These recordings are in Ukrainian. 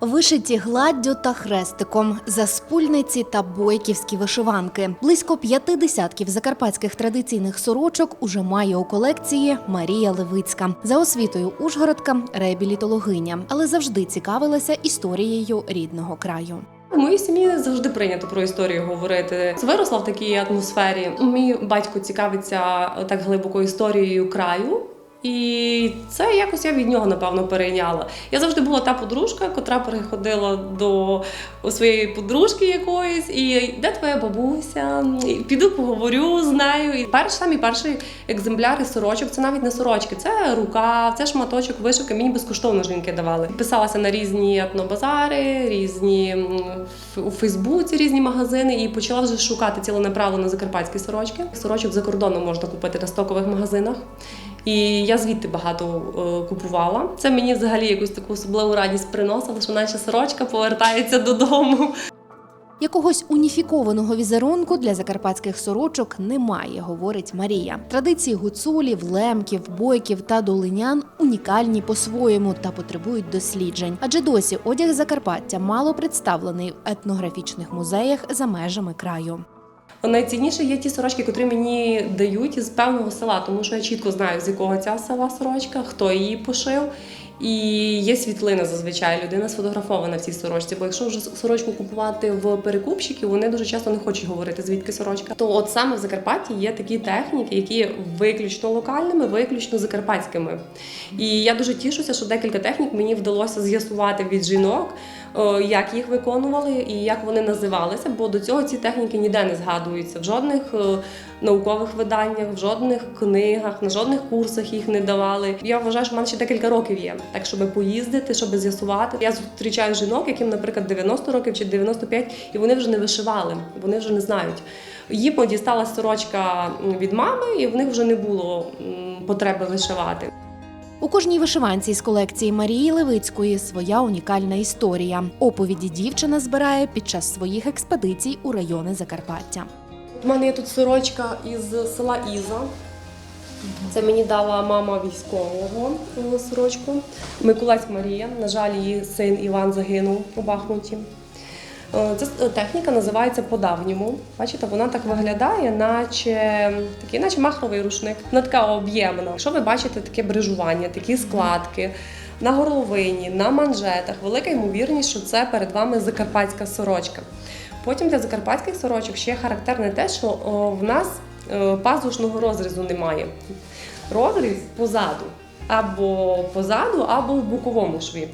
Вишиті гладдю та хрестиком, заспульниці та бойківські вишиванки. Близько п'яти десятків закарпатських традиційних сорочок уже має у колекції Марія Левицька. За освітою Ужгородка реабілітологиня, але завжди цікавилася історією рідного краю. В моїй сім'ї завжди прийнято про історію говорити. Виросла в такій атмосфері. Мій батько цікавиться так глибоко історією краю. І це якось я від нього напевно перейняла. Я завжди була та подружка, котра переходила до своєї подружки якоїсь, і де твоя бабуся? І піду поговорю з нею. І перший самі перший екземпляри сорочок це навіть не сорочки, це рука, це шматочок вишивки. Мені безкоштовно жінки давали. Писалася на різні етнобазари, різні у Фейсбуці, різні магазини, і почала вже шукати ціленаправлено закарпатські сорочки. Сорочок за кордоном можна купити на стокових магазинах. І я звідти багато е, купувала. Це мені взагалі якусь таку особливу радість приносило, що наша сорочка повертається додому. Якогось уніфікованого візерунку для закарпатських сорочок немає, говорить Марія. Традиції гуцулів, лемків, бойків та долинян унікальні по-своєму та потребують досліджень. Адже досі одяг Закарпаття мало представлений в етнографічних музеях за межами краю. Найцінніше є ті сорочки, котрі мені дають з певного села, тому що я чітко знаю, з якого ця села сорочка, хто її пошив. І є світлина зазвичай, людина сфотографована в цій сорочці. Бо якщо вже сорочку купувати в перекупщиків, вони дуже часто не хочуть говорити, звідки сорочка. То от саме в Закарпатті є такі техніки, які виключно локальними, виключно закарпатськими. І я дуже тішуся, що декілька технік мені вдалося з'ясувати від жінок, як їх виконували і як вони називалися, бо до цього ці техніки ніде не згадуються в жодних е, наукових виданнях, в жодних книгах, на жодних курсах їх не давали. Я вважаю, що в мене ще декілька років є, так щоб поїздити, щоб з'ясувати. Я зустрічаю жінок, яким, наприклад, 90 років чи 95, і вони вже не вишивали, вони вже не знають. Їм дісталася сорочка від мами, і в них вже не було потреби вишивати. У кожній вишиванці з колекції Марії Левицької своя унікальна історія. Оповіді дівчина збирає під час своїх експедицій у райони Закарпаття. У мене є тут сорочка із села Іза. Це мені дала мама військового е, сорочку. Миколась Марія. На жаль, її син Іван загинув у Бахмуті. Е, Ця техніка називається по-давньому. Бачите, вона так виглядає, наче такий, наче махровий рушник. Вона така об'ємна. Якщо ви бачите таке брижування, такі складки на горловині, на манжетах, велика ймовірність, що це перед вами закарпатська сорочка. Потім для закарпатських сорочок ще характерне те, що в нас е, пазушного розрізу немає. Розріз позаду. Або позаду, або в боковому шві.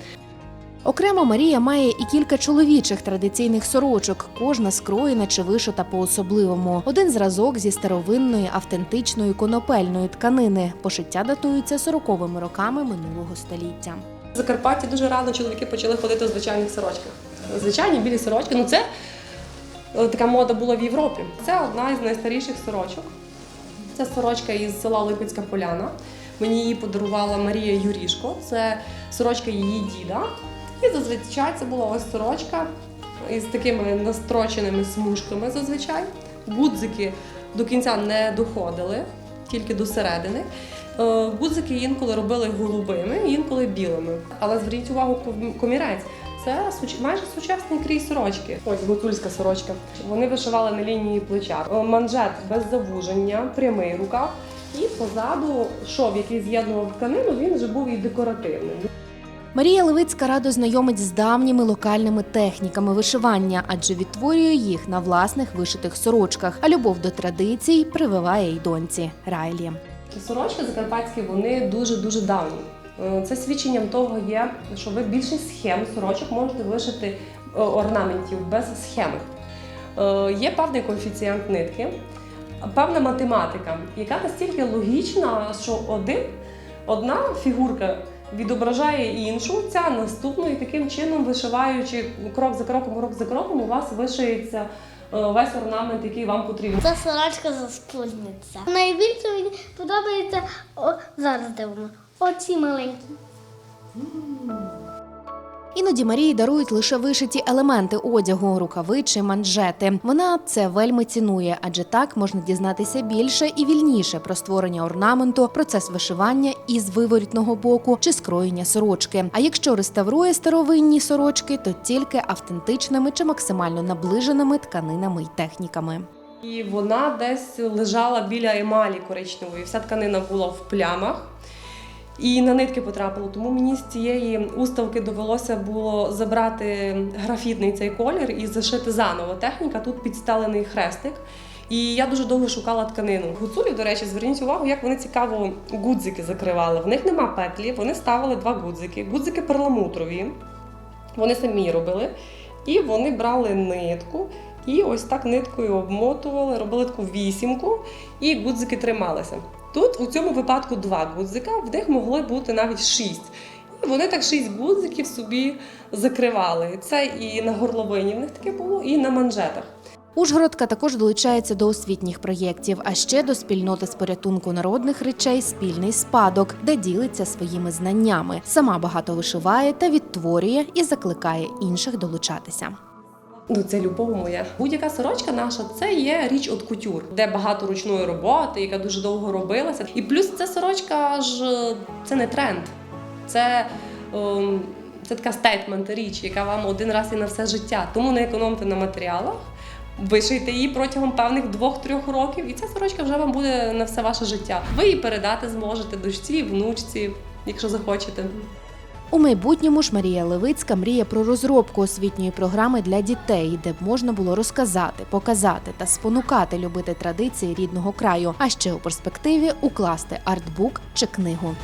Окремо Марія має і кілька чоловічих традиційних сорочок, кожна скроєна чи вишита по-особливому. Один зразок зі старовинної автентичної конопельної тканини. Пошиття датується 40-ми роками минулого століття. В Закарпатті дуже рано чоловіки почали ходити у звичайних сорочках. Звичайні білі сорочки. Ну це е, така мода була в Європі. Це одна із найстаріших сорочок. Це сорочка із села Липецька Поляна. Мені її подарувала Марія Юрішко. Це сорочка її діда. І зазвичай це була ось сорочка із такими настроченими смужками зазвичай. Гудзики до кінця не доходили, тільки до середини. Е, Гудзики інколи робили голубими, інколи білими. Але зверніть увагу, комірець. Це суч- майже сучасний крій сорочки. Ось гуцульська сорочка. Вони вишивали на лінії плеча. Е, Манжет без завуження, прямий рукав. І позаду шов, який з'єднував тканину, він вже був і декоративним. Марія Левицька радо знайомить з давніми локальними техніками вишивання, адже відтворює їх на власних вишитих сорочках. А любов до традицій прививає й доньці Райлі. Сорочки закарпатські вони дуже дуже давні. Е, Це свідченням того є, що ви більшість схем сорочок можете вишити е, орнаментів без схеми. Е, Є певний коефіцієнт нитки, певна математика, яка настільки логічна, що один, одна фігурка відображає іншу, ця наступну, і таким чином, вишиваючи крок за кроком, крок за кроком, у вас вишиється весь орнамент, який вам потрібен. Це сорочка заспульниця. Найбільше мені подобається о, зараз дивимо. Оці маленькі. Іноді Марії дарують лише вишиті елементи одягу, рукави чи манжети. Вона це вельми цінує, адже так можна дізнатися більше і вільніше про створення орнаменту, процес вишивання із виворітного боку чи скроєння сорочки. А якщо реставрує старовинні сорочки, то тільки автентичними чи максимально наближеними тканинами й техніками. І вона десь лежала біля емалі коричневої. Вся тканина була в плямах. І на нитки потрапило, тому мені з цієї уставки довелося було забрати графітний цей колір і зашити заново. Техніка тут підстелений хрестик. І я дуже довго шукала тканину. Гуцулі, до речі, зверніть увагу, як вони цікаво гудзики закривали. В них нема петлі, вони ставили два гудзики. Гудзики перламутрові. Вони самі робили. І вони брали нитку і ось так ниткою обмотували, робили таку вісімку, і гудзики трималися. Тут у цьому випадку два гудзика, в них могли бути навіть шість. І вони так шість гудзиків собі закривали. Це і на горловині в них таке було, і на манжетах. Ужгородка також долучається до освітніх проєктів, а ще до спільноти з порятунку народних речей спільний спадок, де ділиться своїми знаннями. Сама багато вишиває та відтворює і закликає інших долучатися. Ну, це любов моя. Будь-яка сорочка наша це є річ от кутюр, де багато ручної роботи, яка дуже довго робилася. І плюс ця сорочка ж е, це не тренд. Це, ем, це така стейтмент річ, яка вам один раз і на все життя. Тому не економте на матеріалах. Вишийте її протягом певних двох-трьох років, і ця сорочка вже вам буде на все ваше життя. Ви її передати зможете дочці, внучці, якщо захочете. У майбутньому ж Марія Левицька мріє про розробку освітньої програми для дітей, де б можна було розказати, показати та спонукати любити традиції рідного краю, а ще у перспективі укласти артбук чи книгу.